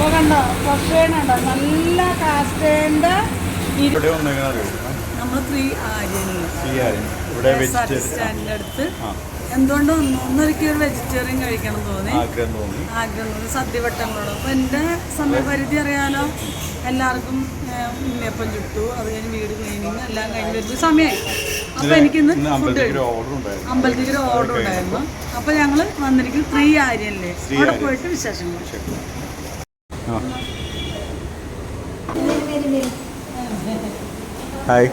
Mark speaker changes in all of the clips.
Speaker 1: അപ്പോൾ കണ്ടോ? നല്ല
Speaker 2: കാസ്റ്റേന്റെ
Speaker 1: നമ്മൾ ത്രീ ആര്യനിൽ സ്റ്റാൻഡിന്റെ അടുത്ത്.
Speaker 2: ആ.
Speaker 1: എന്തുകൊണ്ട് ഒന്ന് ഒന്നൊരിക്കൽ ഒരു വെജിറ്റേറിയൻ കഴിക്കണം തോന്നി.
Speaker 2: ആഗ്രഹം തോന്നി.
Speaker 1: സദ്യ തോന്നി. സദ്യവട്ടങ്ങളോട്. അപ്പോൾ എന്റെ സമയപരിധി അറിയാലോ എല്ലാവർക്കും ഉണ്ണിയപ്പം ചുട്ടു. അത് കഴിഞ്ഞ് വീട് ക്ലീനിങ് എല്ലാം കഴിഞ്ഞ് വരുന്ന സമയമായി അപ്പോൾ എനിക്കിന്ന് ഫുഡ്
Speaker 2: ഒരു ഓർഡർ ഉണ്ടായിരുന്നു.
Speaker 1: അപ്പോൾ ഞങ്ങൾ വന്നിരിക്കും ത്രീ ആര്യനിലെ. അവിടെ പോയിട്ട് വിശേഷങ്ങൾ
Speaker 2: ഹായ്.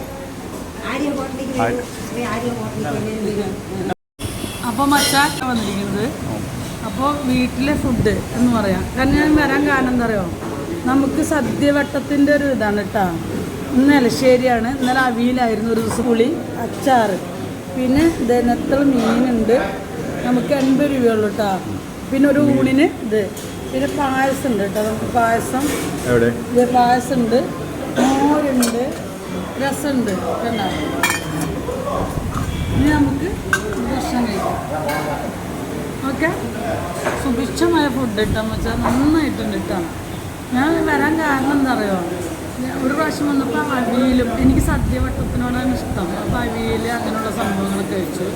Speaker 1: അപ്പോൾ മച്ചാൻ വന്നിരിക്കുന്നത്. അപ്പോൾ വീട്ടിലെ ഫുഡ് എന്ന് പറയാം. കാരണം ഞാൻ വരാൻ കാരണം എന്താ പറയുക നമുക്ക് സദ്യവട്ടത്തിന്റെ ഒരു ഇതാണ് കേട്ടോ ഇന്ന് എലശ്ശേരിയാണ്. ഇന്നലെ അവിയിലായിരുന്നു ഒരു ദിവസം. പുളി അച്ചാറ്. പിന്നെ ഇത് നെത്തൾ മീനുണ്ട്. നമുക്ക് എൺപത് രൂപയുള്ളൂ കേട്ടോ പിന്നെ ഒരു ഊണിന് ഇത്. പിന്നെ പായസം ഉണ്ട് കേട്ടോ. നമുക്ക് പായസം.
Speaker 2: എവിടെ?
Speaker 1: ഇത് പായസം ഉണ്ട് മോരുണ്ട്. രസമുണ്ട് കണ്ടോ ഇനി നമുക്ക് ഭക്ഷണം കഴിക്കാം. ഓക്കെ? സുഭിക്ഷമായ ഫുഡ് കിട്ടാൻ വെച്ചാൽ നന്നായിട്ടുണ്ട് കേട്ടോ. ഞാൻ വരാൻ കാരണം എന്താ അറിയോ ഒരു പ്രാവശ്യം വന്നപ്പോൾ അവിയലും എനിക്ക് സദ്യ സദ്യവട്ടത്തിനോടാണ് ഇഷ്ടം. അപ്പോൾ അവിയൽ അങ്ങനെയുള്ള സംഭവങ്ങൾ കഴിച്ചു.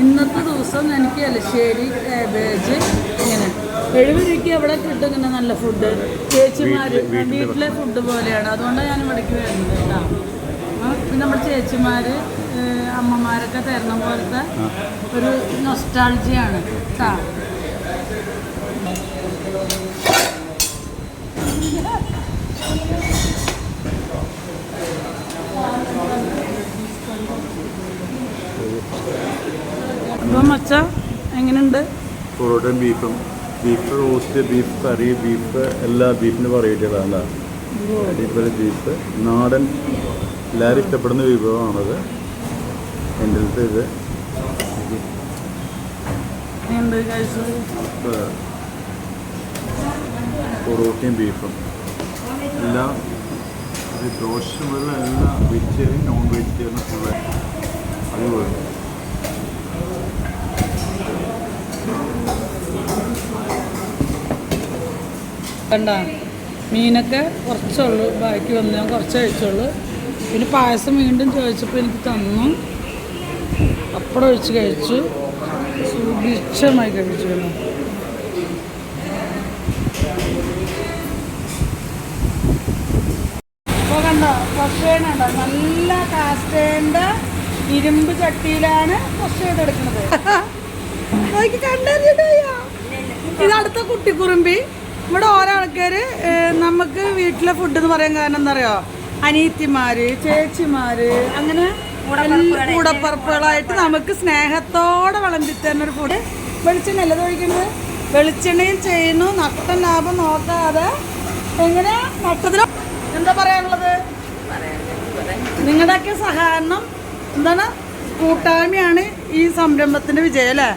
Speaker 1: ഇന്നത്തെ ദിവസം എനിക്ക് എലശ്ശേരി കാബേജ് ഇങ്ങനെ. എഴുപത് രൂപയ്ക്ക് എവിടെ കിട്ടും ഇങ്ങനെ നല്ല ഫുഡ് ചേച്ചിമാർ വീട്ടിലെ ഫുഡ് പോലെയാണ്. അതുകൊണ്ടാണ് ഞാൻ ഇവിടേക്ക് വരുന്നത് കേട്ടോ. പിന്നെ നമ്മുടെ ചേച്ചിമാർ അമ്മമാരൊക്കെ തരുന്ന പോലത്തെ ഒരു നൊസ്റ്റാൾജിയാണ് കേട്ടോ. അപ്പം മച്ച എങ്ങനെയുണ്ട്
Speaker 2: പൊറോട്ടയും ബീഫും. Beef roast beef curry beef എല്ലാ ബീഫിന് വെറൈറ്റികളാണ് അടിപൊളി ബീഫ്. നാടൻ എല്ലാവരും ഇഷ്ടപ്പെടുന്ന വിഭവമാണത്. എന്റെ അടുത്ത് ഇത്. പൊറോട്ടയും ബീഫും. എല്ലാം ദോഷമുള്ള എല്ലാ മുതൽ എല്ലാം വെജിറ്റേറിയൻ നോൺ വെജിറ്റേറിയൻ ഫുള്ള് അടിപൊളി.
Speaker 1: കണ്ട? മീനൊക്കെ കുറച്ചുള്ളൂ ബാക്കി വന്ന് ഞാൻ കുറച്ച് കഴിച്ചുള്ളൂ. പിന്നെ പായസം വീണ്ടും ചോദിച്ചപ്പോൾ എനിക്ക് തന്നു. അപ്പടം ഒഴിച്ച് കഴിച്ചു. സുഭിക്ഷമായി കഴിച്ചു. അപ്പോൾ കണ്ടോ? കൊഷേനുണ്ടോ നല്ല കാസ്റ്റേന്റെ ഇരുമ്പ് ചട്ടിയിലാണ് കൊഷ ചെയ്തെടുക്കുന്നത് കണ്ടറിയണോയ്യോ? ഇത് അടുത്ത കുട്ടിക്കുറുമ്പി. ഇവിടെ ഓരോ ആൾക്കാർ നമുക്ക് വീട്ടിലെ ഫുഡ് എന്ന് പറയാൻ കാരണം എന്താ അറിയോ അനീത്തിമാര് ചേച്ചിമാര് അങ്ങനെ കൂടപ്പറപ്പുകളായിട്ട് നമുക്ക് സ്നേഹത്തോടെ വിളമ്പി തരുന്ന ഒരു ഫുഡ് വെളിച്ചെണ്ണ എല്ലാം ഒഴിക്കുന്നത്? വെളിച്ചെണ്ണയും ചെയ്യുന്നു. നഷ്ടം ലാഭം നോക്കാതെ എങ്ങനെ നഷ്ടത്തിലോ എന്താ പറയാനുള്ളത്? നിങ്ങളുടെയൊക്കെ സഹകരണം എന്താണ്? കൂട്ടായ്മയാണ് ഈ സംരംഭത്തിന്റെ വിജയം അല്ലേ?